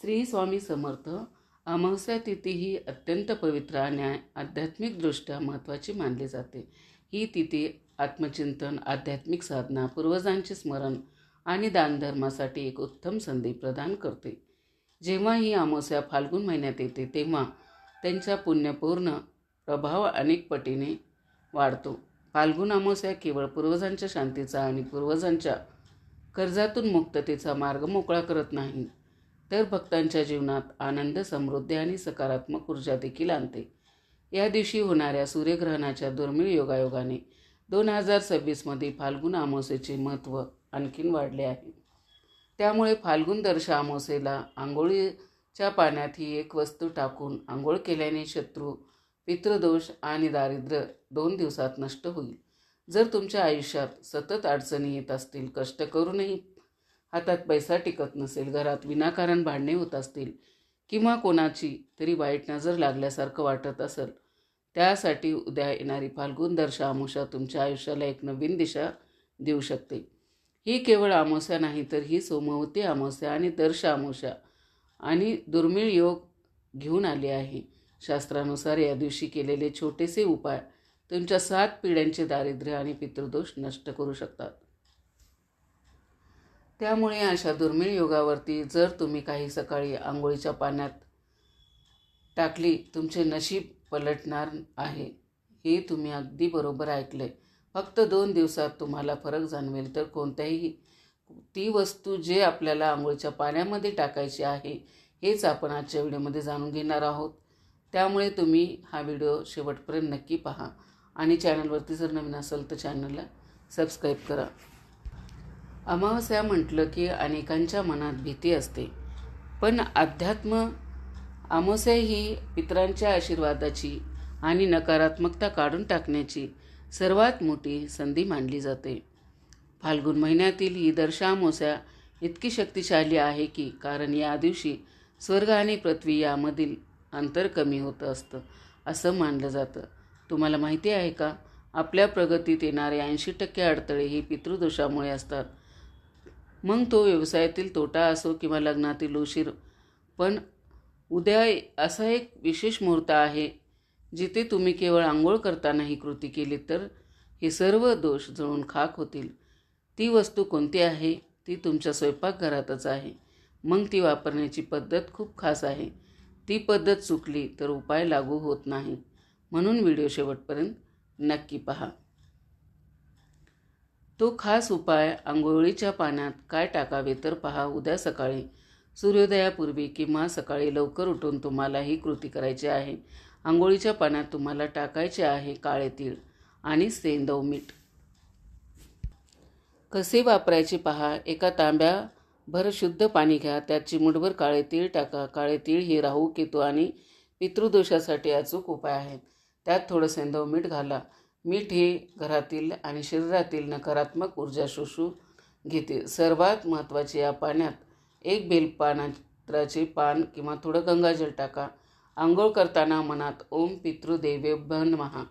श्री स्वामी समर्थ अमावस्या तिथी ही अत्यंत पवित्र आणि आध्यात्मिकदृष्ट्या महत्त्वाची मानली जाते. ही तिथी आत्मचिंतन आध्यात्मिक साधना पूर्वजांचे स्मरण आणि दानधर्मासाठी एक उत्तम संधी प्रदान करते. जेव्हा ही अमावस्या फाल्गुन महिन्यात येते तेव्हा त्यांचा पुण्यपूर्ण प्रभाव अनेक पटीने वाढतो. फाल्गुन अमावस्या केवळ पूर्वजांच्या शांतीचा आणि पूर्वजांच्या कर्जातून मुक्ततेचा मार्ग मोकळा करत नाही. तर भक्तांच्या जीवनात आनंद समृद्धी आणि सकारात्मक ऊर्जा देखील आणते. या दिवशी होणाऱ्या सूर्यग्रहणाच्या दुर्मिळ योगायोगाने दोन हजार सव्वीसमध्ये फाल्गुन अमावस्येचे महत्त्व आणखीन वाढले आहे. त्यामुळे फाल्गुन दर्श अमावस्येला आंघोळीच्या पाण्यात ही एक वस्तू टाकून आंघोळ केल्याने शत्रू पितृदोष आणि दारिद्र्य दोन दिवसात नष्ट होईल. जर तुमच्या आयुष्यात सतत अडचणी येत असतील कष्ट करूनही हातात पैसा टिकत नसेल घरात विनाकारण भांडणे होत असतील किंवा कोणाची तरी वाईट नजर लागल्यासारखं वाटत असेल त्यासाठी उद्या येणारी फाल्गुन दर्श आमुषा तुमच्या आयुष्याला एक नवीन दिशा देऊ शकते. ही केवळ आमोस्या नाही तर ही सोमवती आमोस्या आणि दर्श आमोशा आणि दुर्मिळ योग घेऊन आले आहे. शास्त्रानुसार या दिवशी केलेले छोटेसे उपाय तुमच्या सात पिढ्यांचे दारिद्र्य आणि पितृदोष नष्ट करू शकतात. त्यामुळे अशा दुर्मिळ योगावरती जर तुम्ही काही सकाळी आंघोळीच्या पाण्यात टाकली तुमचे नशीब पलटणार आहे हे तुम्ही अगदी बरोबर ऐकले फक्त दोन दिवसात तुम्हाला फरक जाणवेल. तर कोणत्याही ती वस्तू जे आपल्याला आंघोळीच्या पाण्यामध्ये टाकायची आहे हेच आपण आजच्या व्हिडिओमध्ये जाणून घेणार आहोत. त्यामुळे तुम्ही हा व्हिडिओ शेवटपर्यंत नक्की पहा. आणि चॅनलवरती जर नवीन असेल तर चॅनलला सबस्क्राईब करा. अमावस्या म्हटलं की अनेकांच्या मनात भीती असते. पण अध्यात्म अमावस्या ही पितरांच्या आशीर्वादाची आणि नकारात्मकता काढून टाकण्याची सर्वात मोठी संधी मानली जाते. फाल्गुन महिन्यातील ही दर्शा अमावस्या इतकी शक्तिशाली आहे की कारण या दिवशी स्वर्ग आणि पृथ्वी यामधील अंतर कमी होतं असतं असं मानलं जातं. तुम्हाला माहिती आहे का? आपल्या प्रगतीत येणारे ऐंशी टक्के अडथळे ही पितृदोषामुळे असतात. मग तो व्यवसायातील तोटा असो किंवा लग्नातील उशीर. पण उद्या असा एक विशेष मुहूर्त आहे जिथे तुम्ही केवळ आंघोळ करताना ही कृती केली तर हे सर्व दोष जळून खाक होतील. ती वस्तू कोणती आहे? ती तुमच्या स्वयंपाकघरातच आहे. मग ती वापरण्याची पद्धत खूप खास आहे. ती पद्धत चुकली तर उपाय लागू होत नाही. म्हणून व्हिडिओ शेवटपर्यंत नक्की पहा. तो खास उपाय आंघोळीच्या पाण्यात काय टाकावे तर पहा उद्या सकाळी. सूर्योदयापूर्वी किंवा सकाळी लवकर उठून तुम्हाला ही कृती करायची आहे. आंघोळीच्या पाण्यात तुम्हाला टाकायचे आहे काळे तीळ आणि सेंदव मीठ. कसे वापरायचे पहा? एका तांब्याभर शुद्ध पाणी घ्या त्यात चिमुटभर काळे तीळ टाका. काळे तीळ हे राहू केतू आणि पितृदोषासाठी अचूक उपाय आहेत. त्यात थोडं सेंदव मीठ घाला. मीठ हे घरातील आणि शरीरातील नकारात्मक ऊर्जा शोषू घेते. सर्वात महत्त्वाचे या पाण्यात एक बेलपानात्राचे पान किंवा थोडं गंगाजल टाका. आंघोळ करताना मनात ओम पितृदेवे महा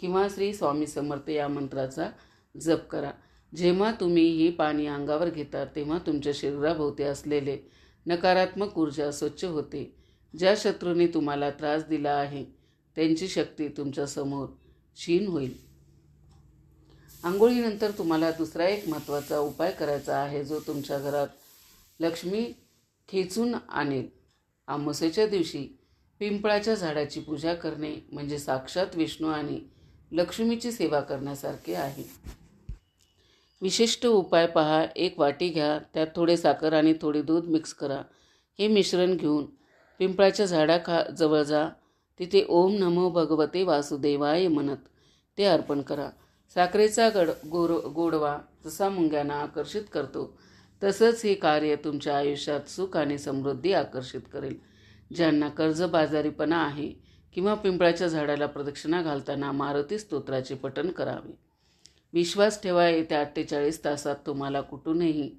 किंवा श्री स्वामी समर्थ या मंत्राचा जप करा. जेव्हा तुम्ही ही पाणी अंगावर घेता तेव्हा तुमच्या शरीराभोवती असलेले नकारात्मक ऊर्जा स्वच्छ होते. ज्या शत्रूने तुम्हाला त्रास दिला आहे त्यांची शक्ती तुमच्यासमोर क्षीण होईल. आंघोळीनंतर तुम्हाला दुसरा एक महत्त्वाचा उपाय करायचा आहे जो तुमच्या घरात लक्ष्मी खेचून आणेल. आमोसेच्या दिवशी पिंपळाच्या झाडाची पूजा करणे म्हणजे साक्षात विष्णू आणि लक्ष्मीची सेवा करण्यासारखे आहे. विशिष्ट उपाय पहा एक वाटी घ्या त्यात थोडे साखर आणि थोडे दूध मिक्स करा. हे मिश्रण घेऊन पिंपळाच्या झाडाखा जवळ जा. तिथे ओम नमो भगवते वासुदेवाय म्हणत. ते अर्पण करा. साखरेचा गड गोर गोडवा जसा मुंग्यांना आकर्षित करतो तसंच हे कार्य तुमच्या आयुष्यात सुख आणि समृद्धी आकर्षित करेल. ज्यांना कर्जबाजारीपणा आहे किंवा पिंपळाच्या झाडाला प्रदक्षिणा घालताना मारुती स्तोत्राचे पठण करावे. विश्वास ठेवा येत्या अठ्ठेचाळीस तासात तुम्हाला कुठूनही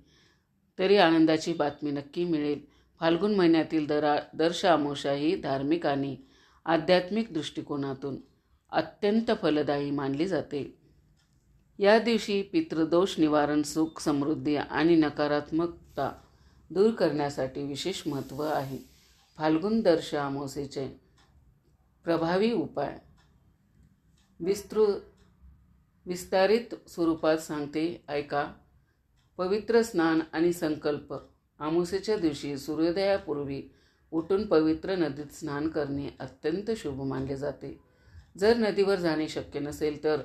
तरी आनंदाची बातमी नक्की मिळेल. फाल्गुन महिन्यातील दरा दर्श अमावस्या ही धार्मिक आणि आध्यात्मिक दृष्टिकोनातून अत्यंत फलदायी मानली जाते. या दिवशी पितृदोष निवारण सुख समृद्धी आणि नकारात्मकता दूर करण्यासाठी विशेष महत्त्व आहे. फाल्गुन दर्श आमोसेचे प्रभावी उपाय. विस्तृत विस्तारित स्वरूपात सांगते ऐका. पवित्र स्नान आणि संकल्प. आमोसेच्या दिवशी सूर्योदयापूर्वी उठून पवित्र नदीत स्नान करणे अत्यंत शुभ मानले जाते. जर नदीवर जाणे शक्य नसेल तर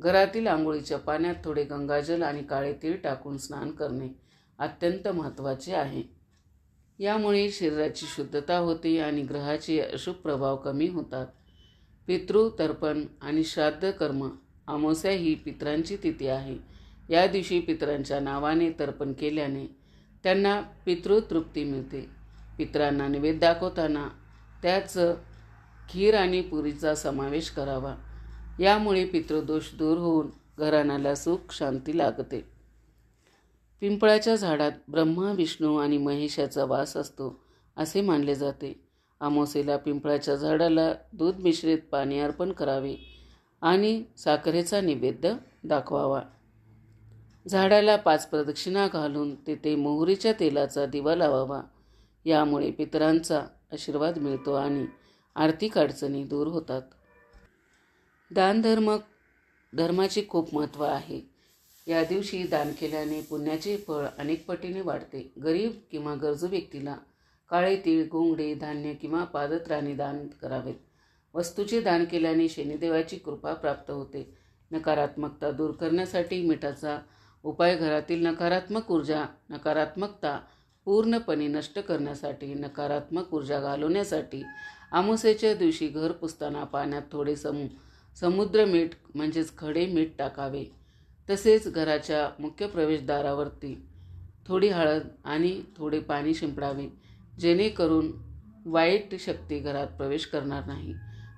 घरातील आंघोळीच्या पाण्यात थोडे गंगाजल आणि काळे तीळ टाकून स्नान करणे अत्यंत महत्त्वाचे आहे. यामुळे शरीराची शुद्धता होते आणि ग्रहाचे अशुभ प्रभाव कमी होतात. पितृ तर्पण आणि श्राद्ध कर्म अमावस्या ही पितरांची तिथी आहे. या दिवशी पितरांच्या नावाने तर्पण केल्याने त्यांना पितृतृप्ती मिळते. पितरांना निवेद दाखवताना त्याच खीर आणि पुरीचा समावेश करावा. यामुळे पितृदोष दूर होऊन घराण्याला सुख शांती लागते. पिंपळाच्या झाडात ब्रह्मा विष्णू आणि महेशाचा वास असतो असे मानले जाते. आमोसेला पिंपळाच्या झाडाला दूध मिश्रित पाणी अर्पण करावे आणि साखरेचा निवेद्य दाखवावा. झाडाला पाच प्रदक्षिणा घालून तेथे मोहरीच्या तेलाचा दिवा लावावा. यामुळे पितरांचा आशीर्वाद मिळतो आणि आर्थिक अडचणी दूर होतात. दानधर्म धर्माचे खूप महत्त्व आहे. या दिवशी दान केल्याने पुण्याचे फळ अनेक पटीने वाढते. गरीब किंवा गरजू व्यक्तीला काळे तीळ गोंगडे धान्य किंवा पादत्राणे दान करावेत. वस्तूचे दान केल्याने शनिदेवाची कृपा प्राप्त होते. नकारात्मकता दूर करण्यासाठी मिठाचा उपाय घरातील नकारात्मक ऊर्जा नकारात्मकता पूर्णपणे नष्ट करण्यासाठी नकारात्मक ऊर्जा घालवण्यासाठी आमुसेच्या दिवशी घर पुसताना पाण्यात थोडे सम समुद्र मीठ म्हणजेच खडे मीठ टाकावे. तसेच घराच्या मुख्य प्रवेशद्वारावरती थोडी हळद आणि थोडे पाणी शिंपडावे जेणेकरून वाईट शक्ती घरात प्रवेश करणार नाही.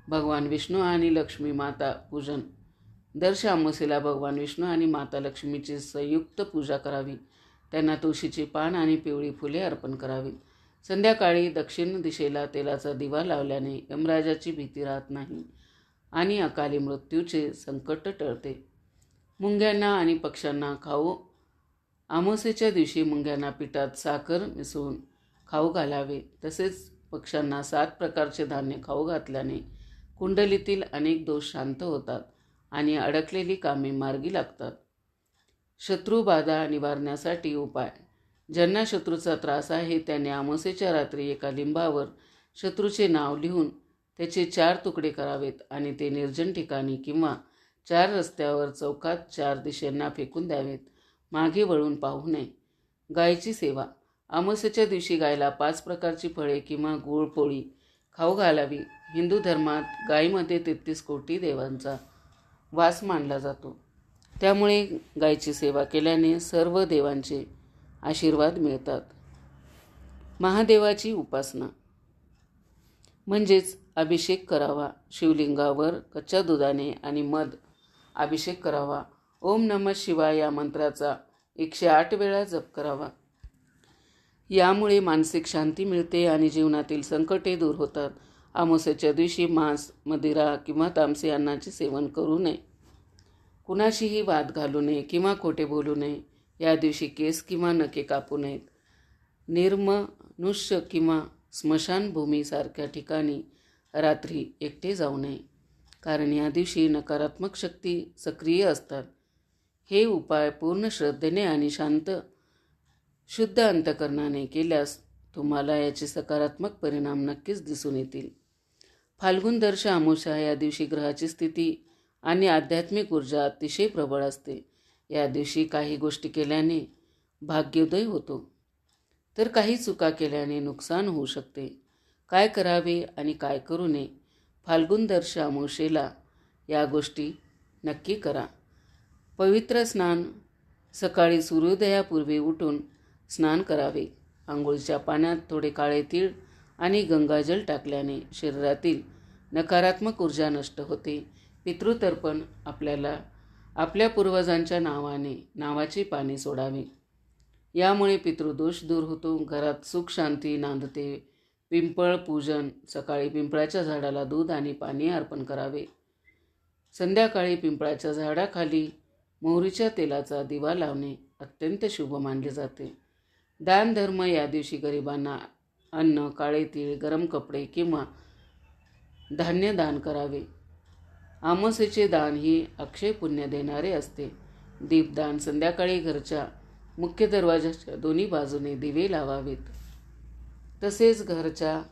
भगवान विष्णू आणि लक्ष्मी माता पूजन. दर्श अमावस्येला भगवान विष्णू आणि माता लक्ष्मीची संयुक्त पूजा करावी. त्यांना तुळशीची पान आणि पिवळी फुले अर्पण करावी. संध्याकाळी दक्षिण दिशेला तेलाचा दिवा लावल्याने यमराजाची भीती राहत नाही आणि अकाली मृत्यूचे संकट टळते. मुंग्यांना आणि पक्ष्यांना खाऊ आमोसेच्या दिवशी मुंग्यांना पिठात साखर मिसळून खाऊ घालावे. तसेच पक्ष्यांना सात प्रकारचे धान्य खाऊ घातल्याने कुंडलीतील अनेक दोष शांत होतात आणि अडकलेली कामे मार्गी लागतात. शत्रुबाधा निवारण्यासाठी उपाय. ज्यांना शत्रूचा त्रास आहे त्याने अमावस्येच्या रात्री एका लिंबावर शत्रूचे नाव लिहून त्याचे चार तुकडे करावेत आणि ते निर्जन ठिकाणी किंवा चार रस्त्यावर चौकात चार दिशेंना फेकून द्यावेत. मागे वळून पाहू नये. गायची सेवा. आमसेच्या दिवशी गायला पाच प्रकारची फळे किंवा गूळ पोळी खाऊ घालावी. हिंदू धर्मात गायीमध्ये तेहतीस कोटी देवांचा वास मानला जातो. त्यामुळे गायची सेवा केल्याने सर्व देवांचे आशीर्वाद मिळतात. महादेवाची उपासना. म्हणजेच अभिषेक करावा शिवलिंगावर कच्च्या दुधाने आणि मध अभिषेक करावा. ओम नम शिवाय या मंत्राचा एकशे आठ वेळा जप करावा. यामुळे मानसिक शांती मिळते आणि जीवनातील संकटे दूर होतात. आमोसेच्या दिवशी मांस मदिरा किंवा तामसे अन्नाचे सेवन करू नये. कुणाशीही वाद घालू नये किंवा खोटे बोलू नये. या दिवशी केस किंवा नके कापू नयेत. निर्मनुष्य किंवा स्मशानभूमीसारख्या ठिकाणी रात्री एकटे जाऊ नये. कारण या दिवशी नकारात्मक शक्ती सक्रिय असतात. हे उपाय पूर्ण श्रद्धेने आणि शांत शुद्ध अंतकरणाने केल्यास तुम्हाला याचे सकारात्मक परिणाम नक्कीच दिसून येतील. फाल्गुन दर्श अमावस्या या दिवशी ग्रहाची स्थिती आणि आध्यात्मिक ऊर्जा अतिशय प्रबळ असते. या दिवशी काही गोष्टी केल्याने भाग्योदय होतो. तर काही चुका केल्याने नुकसान होऊ शकते. काय करावे आणि काय करू नये फाल्गुन दर्श अमावशेला या गोष्टी नक्की करा. पवित्र स्नान सकाळी सूर्योदयापूर्वी उठून स्नान करावे. आंघोळीच्या पाण्यात थोडे काळे तीळ आणि गंगाजल टाकल्याने शरीरातील नकारात्मक ऊर्जा नष्ट होते. पितृतर्पण आपल्याला आपल्या पूर्वजांच्या नावाने नावाची पाने सोडावी. यामुळे पितृदोष दूर होतो. घरात सुख शांती नांदते पिंपळ पूजन सकाळी पिंपळाच्या झाडाला दूध आणि पाणी अर्पण करावे. संध्याकाळी पिंपळाच्या झाडाखाली मोहरीच्या तेलाचा दिवा लावणे अत्यंत शुभ मानले जाते. दानधर्म या दिवशी गरिबांना अन्न काळे तीळ गरम कपडे किंवा धान्य दान करावे. आमोसेचे दान ही अक्षय पुण्य देणारे असते. दीपदान संध्याकाळी घरच्या मुख्य दरवाजाच्या दोन्ही बाजूने दिवे लावावेत. तसेच घरच्या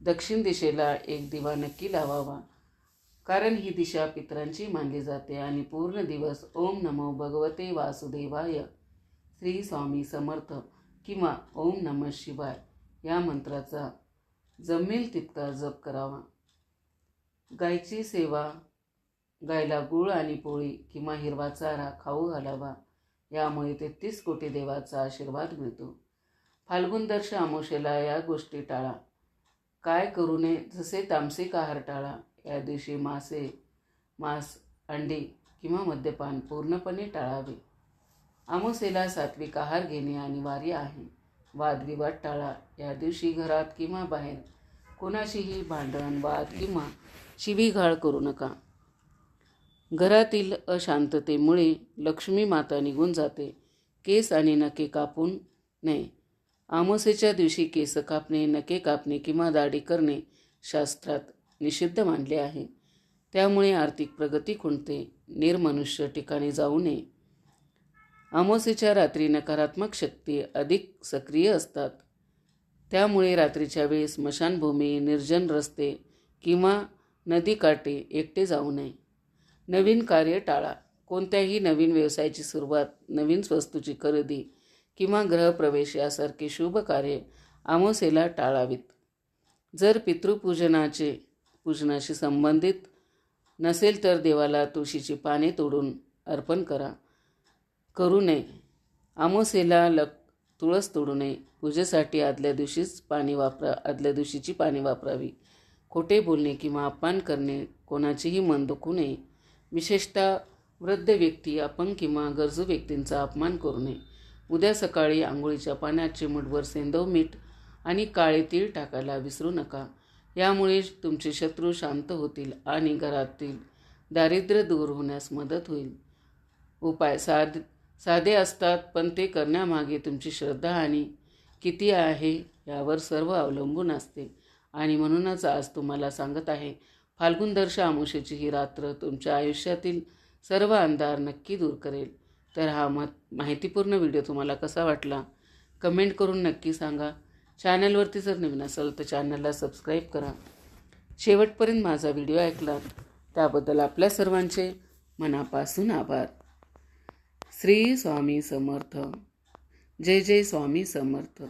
दक्षिण दिशेला एक दिवा नक्की लावावा कारण ही दिशा पितरांची मानली जाते आणि पूर्ण दिवस ओम नमो भगवते वासुदेवाय श्री स्वामी समर्थ किंवा ओम नमः शिवाय या मंत्राचा जमेल तितका जप करावा. गायची सेवा गायला गुळ आणि पोळी किंवा हिरवा चारा खाऊ घालावा. यामुळे तेहतीस कोटी देवाचा आशीर्वाद मिळतो. फाल्गुन दर्श आमोशेला या गोष्टी टाळा. काय करू नये जसे तामसिक आहार टाळा. या दिवशी मासे मांस अंडी किंवा मद्यपान पूर्णपणे टाळावे. आमोसेला सात्विक आहार घेणे अनिवार्य आहे. वादविवाद टाळा. या दिवशी घरात किंवा बाहेर कोणाशीही भांडण वाद किंवा शिवीघाळ करू नका. घरातील अशांततेमुळे लक्ष्मी माता निघून जाते. केस आणि नके कापून नये. आमोसेच्या दिवशी केस कापणे नके कापणे किंवा दाढी करणे शास्त्रात निषिद्ध मानले आहे. त्यामुळे आर्थिक प्रगती खुंटते. निर्मनुष्य ठिकाणी जाऊ नये. आमोसेच्या रात्री नकारात्मक शक्ती अधिक सक्रिय असतात. त्यामुळे रात्रीच्या वेळेस स्मशानभूमी निर्जन रस्ते किंवा नदीकाठी एकटे जाऊ नये. नवीन कार्य टाळा. कोणत्याही नवीन व्यवसायाची सुरुवात नवीन वस्तूची खरेदी किंवा ग्रहप्रवेश यासारखे शुभ कार्य आमोसेला टाळावीत. जर पितृपूजनाचे पूजनाशी संबंधित नसेल तर देवाला तुळशीची पाने तोडून अर्पण करा. करू नये. आमोसेला लक तुळस तोडू नये. पूजेसाठी आदल्या दिवशीच पाणी वापरा आदल्या दिवशीची पाणी वापरावी. खोटे बोलणे किंवा अपमान करणे कोणाचेही मन दुखू नये. विशेषतः वृद्ध व्यक्ती अपंग किंवा गरजू व्यक्तींचा अपमान करू नये. उद्या सकाळी आंघोळीच्या पाण्यात चिमूटभर सेंदव मीठ आणि काळे तीळ टाकायला विसरू नका. यामुळे तुमचे शत्रू शांत होतील आणि घरातील दारिद्र्य दूर होण्यास मदत होईल. उपाय साध साधे असतात पण ते करण्यामागे तुमची श्रद्धा आणि किती आहे यावर सर्व अवलंबून असते. आणि म्हणूनच आज तुम्हाला सांगत आहे फाल्गुन दर्श आमुषेची ही रात्र तुमच्या आयुष्यातील सर्व अंधार नक्की दूर करेल. तर हा मत माहितीपूर्ण व्हिडिओ तुम्हाला कसा वाटला? कमेंट करून नक्की सांगा. चॅनलवरती जर नवीन असेल तर चॅनलला सबस्क्राईब करा. शेवटपर्यंत माझा व्हिडिओ ऐकलात त्याबद्दल आपल्या सर्वांचे मनापासून आभार. श्री स्वामी समर्थ. जय जय स्वामी समर्थ.